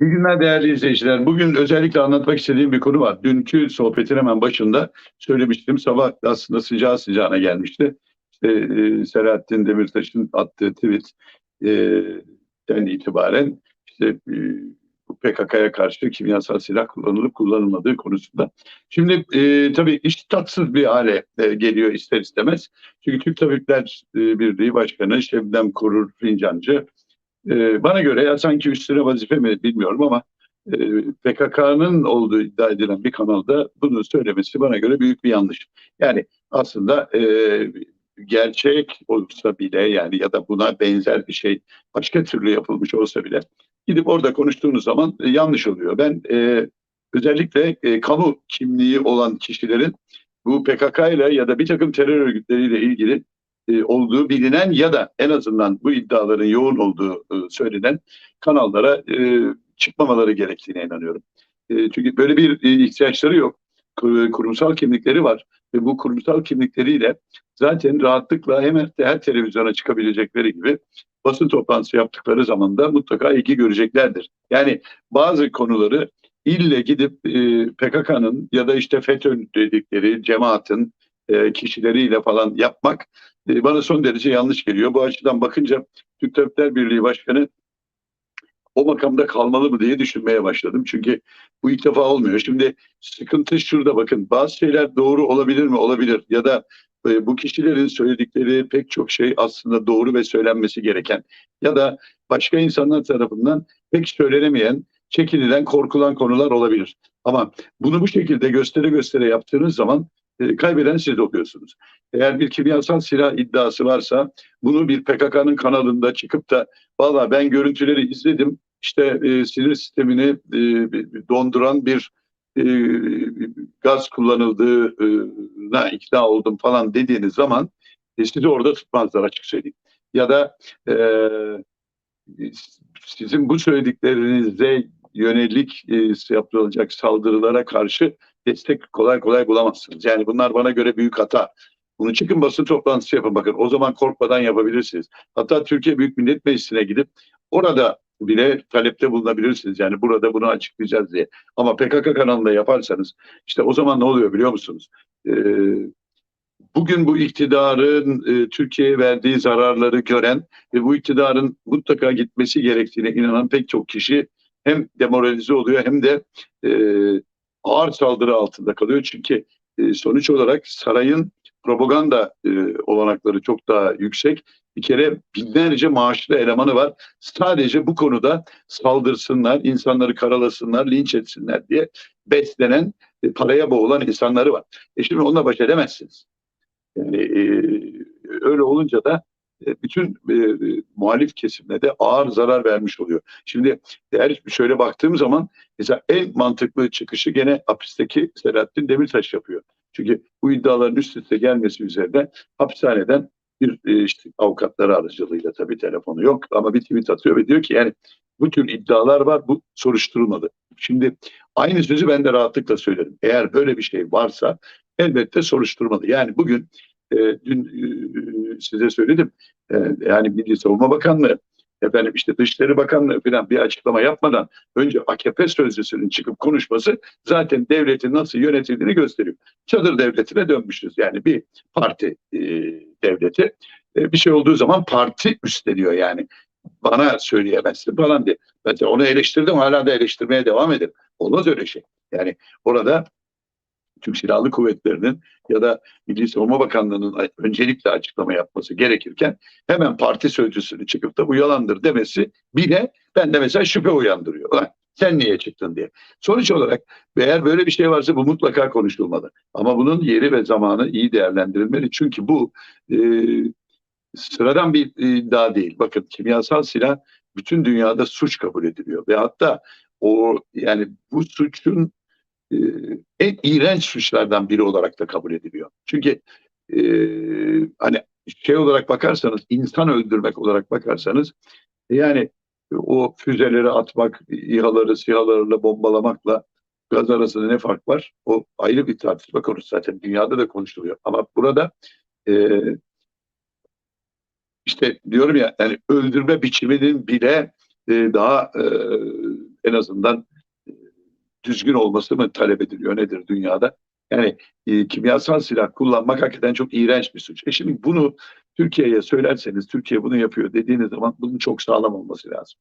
İyi günler değerli izleyiciler. Bugün özellikle anlatmak istediğim bir konu var. Dünkü sohbetin hemen başında söylemiştim. Sabah aslında sıcağı sıcağına gelmişti. İşte, e, Selahattin Demirtaş'ın attığı tweet e, itibaren işte e, PKK'ya karşı kimyasal silah kullanılıp kullanılmadığı konusunda. Şimdi e, tabii iş tatsız bir hale e, geliyor ister istemez. Çünkü Türk Tabipler e, Birliği Başkanı Şebnem Korur Fincancı e, bana göre ya sanki üstüne vazife mi bilmiyorum ama e, PKK'nın olduğu iddia edilen bir kanalda bunu söylemesi bana göre büyük bir yanlış. Yani aslında e, gerçek olsa bile yani ya da buna benzer bir şey başka türlü yapılmış olsa bile gidip orada konuştuğunuz zaman e, yanlış oluyor. Ben e, özellikle e, kamu kimliği olan kişilerin bu PKK ile ya da bir takım terör örgütleriyle ilgili e, olduğu bilinen ya da en azından bu iddiaların yoğun olduğu e, söylenen kanallara e, çıkmamaları gerektiğine inanıyorum. Çünkü böyle bir ihtiyaçları yok. Kur- Kurumsal kimlikleri var ve bu kurumsal kimlikleriyle zaten rahatlıkla hemen her televizyona çıkabilecekleri gibi basın toplantısı yaptıkları zaman da mutlaka ilgi göreceklerdir. Yani bazı konuları ille gidip PKK'nın ya da işte FETÖ dedikleri cemaatin kişileriyle falan yapmak e, bana son derece yanlış geliyor. Bu açıdan bakınca Türk Tabipler Birliği Başkanı o makamda kalmalı mı diye düşünmeye başladım. Çünkü bu ilk defa olmuyor. Şimdi sıkıntı şurada bakın. Bazı şeyler doğru olabilir mi? Olabilir. Ya da e, bu kişilerin söyledikleri pek çok şey aslında doğru ve söylenmesi gereken ya da başka insanlar tarafından pek söylenemeyen, çekinilen, korkulan konular olabilir. Ama bunu bu şekilde göstere göstere yaptığınız zaman e, kaybeden siz oluyorsunuz. Eğer bir kimyasal silah iddiası varsa bunu bir PKK'nın kanalında çıkıp da valla ben görüntüleri izledim işte e, sinir sistemini e, donduran bir e, gaz kullanıldığına ikna oldum falan dediğiniz zaman e, sizi orada tutmazlar açık söyleyeyim. Ya da e, sizin bu söylediklerinize yönelik e, yapılacak saldırılara karşı destek kolay kolay bulamazsınız. Yani bunlar bana göre büyük hata. Bunu çıkın basın toplantısı yapın bakın. O zaman korkmadan yapabilirsiniz. Hatta Türkiye Büyük Millet Meclisi'ne gidip orada bile talepte bulunabilirsiniz. Yani burada bunu açıklayacağız diye. Ama PKK kanalında yaparsanız işte o zaman ne oluyor biliyor musunuz? Ee, bugün bu iktidarın e, Türkiye'ye verdiği zararları gören ve bu iktidarın mutlaka gitmesi gerektiğine inanan pek çok kişi hem demoralize oluyor hem de e, ağır saldırı altında kalıyor. Çünkü e, sonuç olarak sarayın propaganda e, olanakları çok daha yüksek. Bir kere binlerce maaşlı elemanı var. Sadece bu konuda saldırsınlar, insanları karalasınlar, linç etsinler diye beslenen, e, paraya boğulan insanları var. E şimdi onunla baş edemezsiniz. Yani e, öyle olunca da bütün e, e, muhalif kesimle de ağır zarar vermiş oluyor. Şimdi eğer şöyle baktığım zaman mesela en mantıklı çıkışı gene hapisteki Selahattin Demirtaş yapıyor. Çünkü bu iddiaların üst üste gelmesi üzerine hapishaneden bir e, işte avukatları aracılığıyla tabii telefonu yok ama bir tweet atıyor ve diyor ki yani bu tür iddialar var bu soruşturulmadı. Şimdi aynı sözü ben de rahatlıkla söylerim. Eğer böyle bir şey varsa elbette soruşturmalı. Yani bugün e, dün e, size söyledim e, yani Milli Savunma Bakanlığı efendim işte Dışişleri Bakanlığı falan bir açıklama yapmadan önce AKP sözcüsünün çıkıp konuşması zaten devletin nasıl yönetildiğini gösteriyor. Çadır devletine dönmüşüz. Yani bir parti e, devleti e, bir şey olduğu zaman parti üstleniyor yani. Bana söyleyemezsin falan diye. Ben onu eleştirdim hala da eleştirmeye devam ederim. Olmaz öyle şey. Yani orada Türk Silahlı Kuvvetleri'nin ya da Milli Savunma Bakanlığı'nın öncelikle açıklama yapması gerekirken hemen parti sözcüsünü çıkıp da bu yalandır demesi bile bende mesela şüphe uyandırıyor. Ulan sen niye çıktın diye. Sonuç olarak eğer böyle bir şey varsa bu mutlaka konuşulmalı. Ama bunun yeri ve zamanı iyi değerlendirilmeli. Çünkü bu e, sıradan bir iddia değil. Bakın kimyasal silah bütün dünyada suç kabul ediliyor. Ve hatta o yani bu suçun e, en iğrenç suçlardan biri olarak da kabul ediliyor. Çünkü e, hani şey olarak bakarsanız, insan öldürmek olarak bakarsanız yani o füzeleri atmak, İHA'ları SİHA'larla bombalamakla gaz arasında ne fark var? O ayrı bir tartışma konusu zaten. Dünyada da konuşuluyor. Ama burada e, işte diyorum ya yani öldürme biçiminin bile e, daha e, en azından düzgün olması mı talep ediliyor nedir dünyada? Yani e, kimyasal silah kullanmak hakikaten çok iğrenç bir suç. E şimdi bunu Türkiye'ye söylerseniz Türkiye bunu yapıyor dediğiniz zaman bunun çok sağlam olması lazım.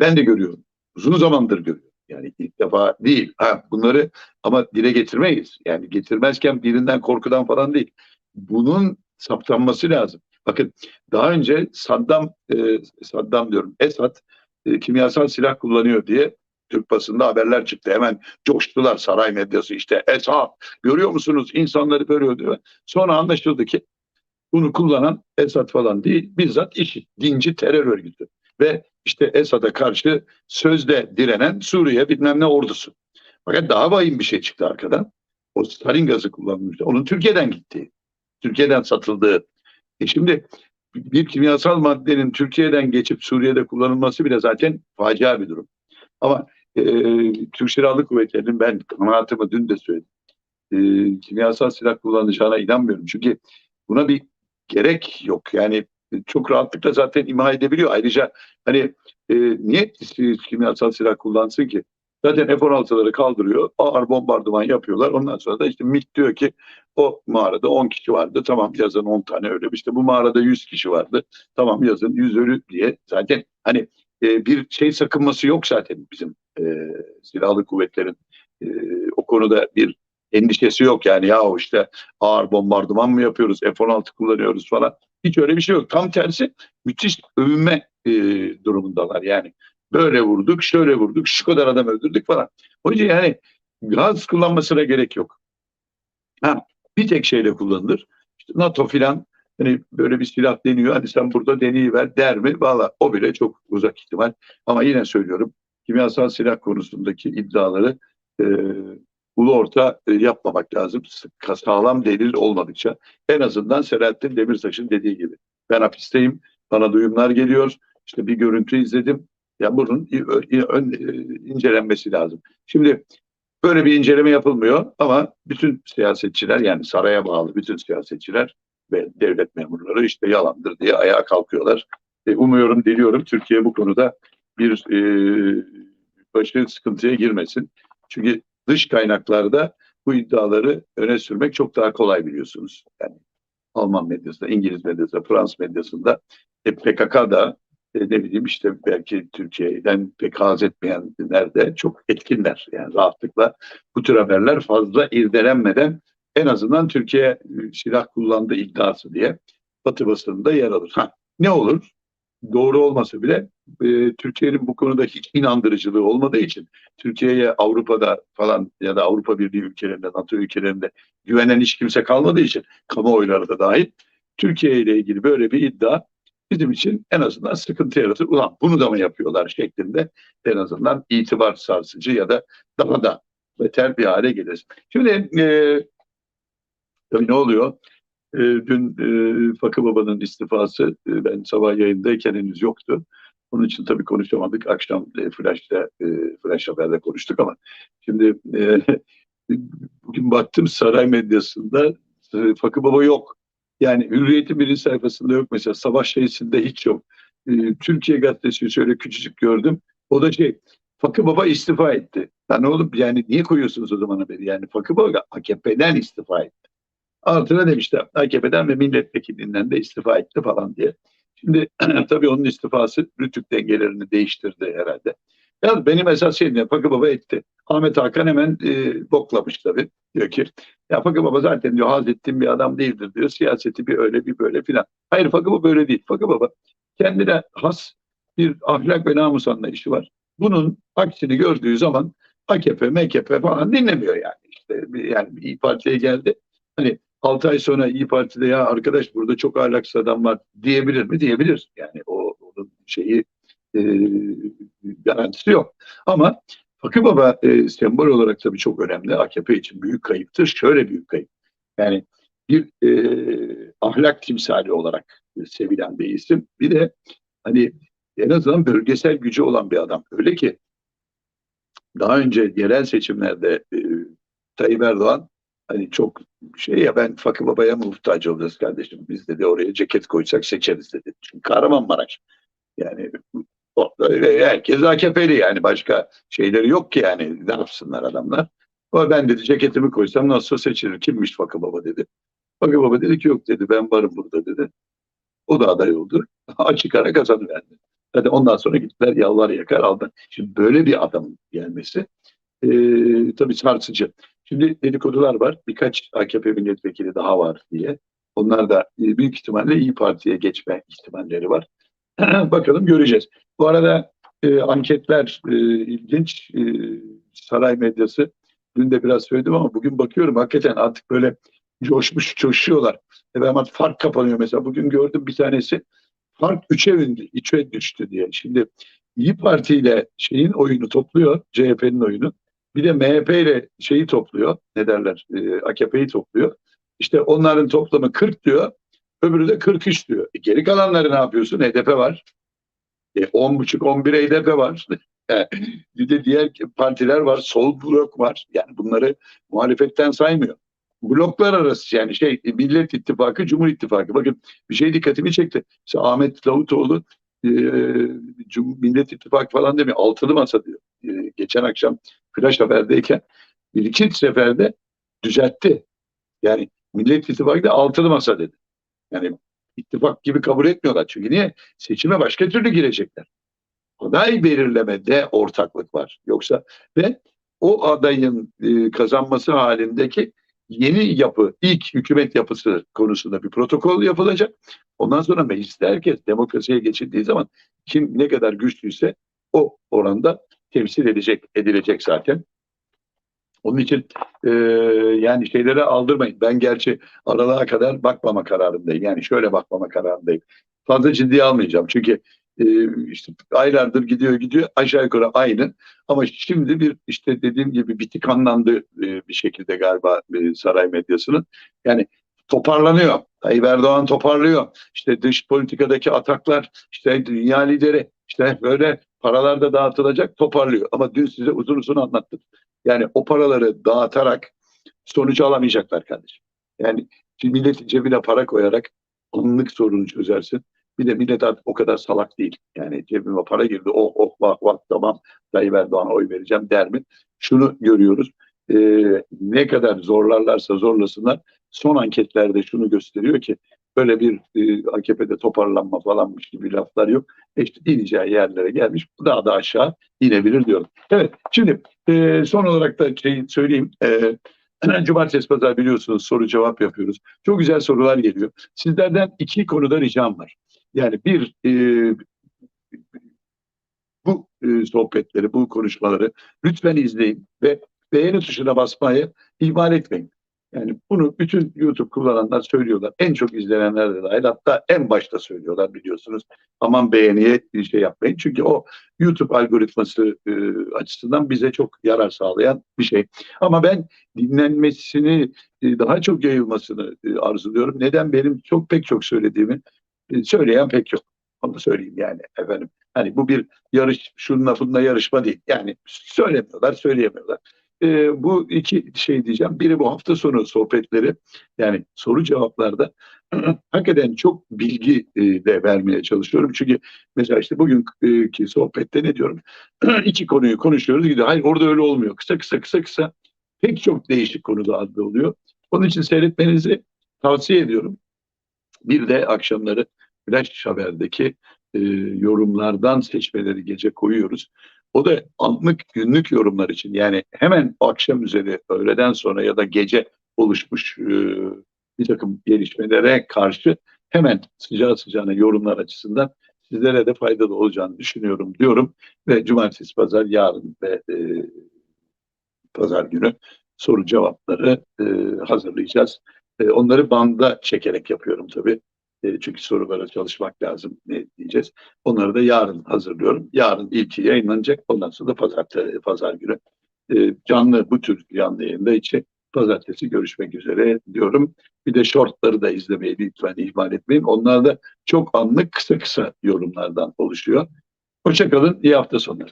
Ben de görüyorum. Uzun zamandır görüyorum. Yani ilk defa değil. Ha, bunları ama dile getirmeyiz. Yani getirmezken birinden korkudan falan değil. Bunun saptanması lazım. Bakın daha önce Saddam, e, Saddam diyorum Esad e, kimyasal silah kullanıyor diye Türk basında haberler çıktı. Hemen coştular saray medyası işte Esad görüyor musunuz insanları görüyor diyor. Sonra anlaşıldı ki bunu kullanan Esad falan değil bizzat işi dinci terör örgütü. Ve işte Esad'a karşı sözde direnen Suriye bilmem ne ordusu. Fakat daha vahim bir şey çıktı arkadan. O Stalin gazı kullanılmıştı. Onun Türkiye'den gittiği. Türkiye'den satıldığı. E şimdi bir kimyasal maddenin Türkiye'den geçip Suriye'de kullanılması bile zaten facia bir durum. Ama e, Türk Silahlı Kuvvetleri'nin ben kanaatimi dün de söyledim. E, kimyasal silah kullanacağına inanmıyorum. Çünkü buna bir gerek yok. Yani çok rahatlıkla zaten imha edebiliyor. Ayrıca hani e, niye kimyasal silah kullansın ki? Zaten F-16'ları kaldırıyor. Ağır bombardıman yapıyorlar. Ondan sonra da işte MİT diyor ki o mağarada 10 kişi vardı. Tamam yazın 10 tane ölü. İşte bu mağarada 100 kişi vardı. Tamam yazın 100 ölü diye. Zaten hani e, bir şey sakınması yok zaten bizim e, silahlı kuvvetlerin. E, o konuda bir endişesi yok yani ya işte ağır bombardıman mı yapıyoruz, F-16 kullanıyoruz falan. Hiç öyle bir şey yok. Tam tersi müthiş övünme e, durumundalar yani. Böyle vurduk, şöyle vurduk, şu kadar adam öldürdük falan. Yüzden yani gaz kullanmasına gerek yok. Ha, bir tek şeyle kullanılır. İşte NATO filan hani böyle bir silah deniyor. Hani sen burada deneyiver der mi? Valla o bile çok uzak ihtimal. Ama yine söylüyorum kimyasal silah konusundaki iddiaları e, ulu orta e, yapmamak lazım. Sağlam delil olmadıkça. En azından Selahattin Demirtaş'ın dediği gibi. Ben hapisteyim, bana duyumlar geliyor. İşte bir görüntü izledim. Ya bunun ön, e, incelenmesi lazım. Şimdi böyle bir inceleme yapılmıyor ama bütün siyasetçiler yani saraya bağlı bütün siyasetçiler ve devlet memurları işte yalandır diye ayağa kalkıyorlar. E, umuyorum, diliyorum Türkiye bu konuda bir e, başı sıkıntıya girmesin. Çünkü dış kaynaklarda bu iddiaları öne sürmek çok daha kolay biliyorsunuz. Yani Alman medyasında, İngiliz medyasında, Fransız medyasında e, PKK'da e, ne bileyim işte belki Türkiye'den pek haz etmeyenler de çok etkinler. Yani rahatlıkla bu tür haberler fazla irdelenmeden en azından Türkiye e, silah kullandığı iddiası diye Batı basınında yer alır. Ha, ne olur? Doğru olmasa bile e, Türkiye'nin bu konuda hiç inandırıcılığı olmadığı için Türkiye'ye Avrupa'da falan ya da Avrupa Birliği ülkelerinde, NATO ülkelerinde güvenen hiç kimse kalmadığı için kamuoyları da dahil Türkiye ile ilgili böyle bir iddia bizim için en azından sıkıntı yaratır. Ulan bunu da mı yapıyorlar şeklinde en azından itibar sarsıcı ya da daha da beter bir hale gelir. Şimdi e, tabii ne oluyor? E, dün e, Fakı Baba'nın istifası e, ben sabah yayındayken henüz yoktu. Onun için tabii konuşamadık. Akşam e, Flash'ta, e, Flash Haber'de konuştuk ama şimdi e, bugün baktım saray medyasında e, Fakı Baba yok. Yani Hürriyet'in birinci sayfasında yok mesela. Sabah şeysinde hiç yok. E, Türkiye Gazetesi şöyle küçücük gördüm. O da şey Fakı Baba istifa etti. Yani oğlum yani niye koyuyorsunuz o zaman haberi? Yani Fakı Baba AKP'den istifa etti. Altına demişler AKP'den ve milletvekilinden de istifa etti falan diye. Şimdi tabii onun istifası Rütük dengelerini değiştirdi herhalde. Ya benim esas şeyim ya Fakı Baba etti. Ahmet Hakan hemen e, boklamış tabii. Diyor ki ya Fakı Baba zaten diyor haz ettiğim bir adam değildir diyor. Siyaseti bir öyle bir böyle filan. Hayır Fakı Baba öyle değil. Fakı Baba kendine has bir ahlak ve namus anlayışı var. Bunun aksini gördüğü zaman AKP, MKP falan dinlemiyor yani. İşte yani İYİ Parti'ye geldi. Hani 6 ay sonra İyi Parti'de ya arkadaş burada çok ahlaksız adam var diyebilir mi? Diyebilir. Yani o onun şeyi e, garantisi yok. Ama Fakı Baba e, sembol olarak tabii çok önemli. AKP için büyük kayıptır. Şöyle büyük kayıp. Yani bir e, ahlak timsali olarak sevilen bir isim. Bir de hani en azından bölgesel gücü olan bir adam. Öyle ki daha önce yerel seçimlerde e, Tayyip Erdoğan hani çok şey ya ben Fakı Baba'ya muhtaç olacağız kardeşim. Biz dedi oraya ceket koysak seçeriz dedi. Çünkü Kahramanmaraş. Yani herkes AKP'li yani başka şeyleri yok ki yani ne yapsınlar adamlar. Ama ben dedi ceketimi koysam nasıl seçilir kimmiş Fakı Baba dedi. Fakı Baba dedi ki yok dedi ben varım burada dedi. O da aday oldu. Açık ara kazanıverdi. Hadi ondan sonra gittiler yalvar yakar aldı. Şimdi böyle bir adamın gelmesi e, tabii sarsıcı. Şimdi dedikodular var. Birkaç AKP milletvekili daha var diye. Onlar da e, büyük ihtimalle İyi Parti'ye geçme ihtimalleri var. Bakalım göreceğiz. Bu arada e, anketler e, ilginç. E, saray medyası dün de biraz söyledim ama bugün bakıyorum hakikaten artık böyle coşmuş coşuyorlar. E, hemen fark kapanıyor mesela. Bugün gördüm bir tanesi fark 3'e indi, 3'e düştü diye. Şimdi İyi Parti ile şeyin oyunu topluyor, CHP'nin oyunu. Bir de MHP ile şeyi topluyor, ne derler, e, AKP'yi topluyor. İşte onların toplamı 40 diyor, öbürü de 43 diyor. E, geri kalanları ne yapıyorsun? HDP var. E, 10,5-11 HDP var. Bir de diğer partiler var, sol blok var. Yani bunları muhalefetten saymıyor. Bloklar arası yani şey Millet İttifakı, Cumhur İttifakı. Bakın bir şey dikkatimi çekti. Mesela Ahmet Davutoğlu e, Millet İttifakı falan demiyor. Altılı masa diyor. E, geçen akşam Flash Haber'deyken bir iki seferde düzeltti. Yani Millet İttifakı da altılı masa dedi. Yani ittifak gibi kabul etmiyorlar. Çünkü niye? Seçime başka türlü girecekler. Aday belirlemede ortaklık var. Yoksa ve o adayın e, kazanması halindeki yeni yapı, ilk hükümet yapısı konusunda bir protokol yapılacak. Ondan sonra mecliste herkes demokrasiye geçildiği zaman kim ne kadar güçlüyse o oranda temsil edecek, edilecek zaten. Onun için e, yani şeylere aldırmayın. Ben gerçi aralığa kadar bakmama kararındayım. Yani şöyle bakmama kararındayım. Fazla ciddiye almayacağım. Çünkü e, işte aylardır gidiyor gidiyor aşağı yukarı aynı. Ama şimdi bir işte dediğim gibi bir tıkanlandı e, bir şekilde galiba e, saray medyasının. Yani toparlanıyor. Tayyip Erdoğan toparlıyor. İşte dış politikadaki ataklar, işte dünya lideri, işte böyle paralar da dağıtılacak toparlıyor. Ama dün size uzun uzun anlattım. Yani o paraları dağıtarak sonucu alamayacaklar kardeşim. Yani milletin cebine para koyarak anlık sorunu çözersin. Bir de millet artık o kadar salak değil. Yani cebime para girdi. Oh oh vah vah tamam Tayyip Erdoğan'a oy vereceğim der mi? Şunu görüyoruz. Ee, ne kadar zorlarlarsa zorlasınlar. Son anketlerde şunu gösteriyor ki böyle bir e, AKP'de toparlanma falanmış gibi laflar yok. E İşte ineceği yerlere gelmiş. Daha da aşağı inebilir diyorum. Evet şimdi e, son olarak da şey söyleyeyim. E, Cumartesi pazar biliyorsunuz soru cevap yapıyoruz. Çok güzel sorular geliyor. Sizlerden iki konuda ricam var. Yani bir e, bu e, sohbetleri, bu konuşmaları lütfen izleyin ve beğeni tuşuna basmayı ihmal etmeyin. Yani bunu bütün YouTube kullananlar söylüyorlar. En çok izlenenler de dahil. Hatta en başta söylüyorlar biliyorsunuz. Aman beğeniye bir şey yapmayın. Çünkü o YouTube algoritması e, açısından bize çok yarar sağlayan bir şey. Ama ben dinlenmesini e, daha çok yayılmasını e, arzuluyorum. Neden benim çok pek çok söylediğimi e, söyleyen pek yok. Onu söyleyeyim yani efendim. Hani bu bir yarış, şununla bununla yarışma değil. Yani söylemiyorlar, söyleyemiyorlar. Ee, bu iki şey diyeceğim. Biri bu hafta sonu sohbetleri yani soru cevaplarda hakikaten çok bilgi e, de vermeye çalışıyorum. Çünkü mesela işte bugünkü sohbette ne diyorum? iki konuyu konuşuyoruz gidiyor. Hayır orada öyle olmuyor. Kısa kısa kısa kısa pek çok değişik konuda adlı oluyor. Onun için seyretmenizi tavsiye ediyorum. Bir de akşamları Flash Haber'deki e, yorumlardan seçmeleri gece koyuyoruz. O da anlık günlük yorumlar için yani hemen akşam üzeri öğleden sonra ya da gece oluşmuş e, bir takım gelişmelere karşı hemen sıcağı sıcağına yorumlar açısından sizlere de faydalı olacağını düşünüyorum diyorum ve cumartesi pazar yarın ve e, pazar günü soru cevapları e, hazırlayacağız. E, onları banda çekerek yapıyorum tabii. E, çünkü sorulara çalışmak lazım ne diyeceğiz. Onları da yarın hazırlıyorum. Yarın ilki yayınlanacak. Ondan sonra da pazartesi, pazar günü e, canlı bu tür canlı yayında için pazartesi görüşmek üzere diyorum. Bir de shortları da izlemeyi lütfen ihmal etmeyin. Onlar da çok anlık kısa kısa yorumlardan oluşuyor. Hoşçakalın. iyi hafta sonları.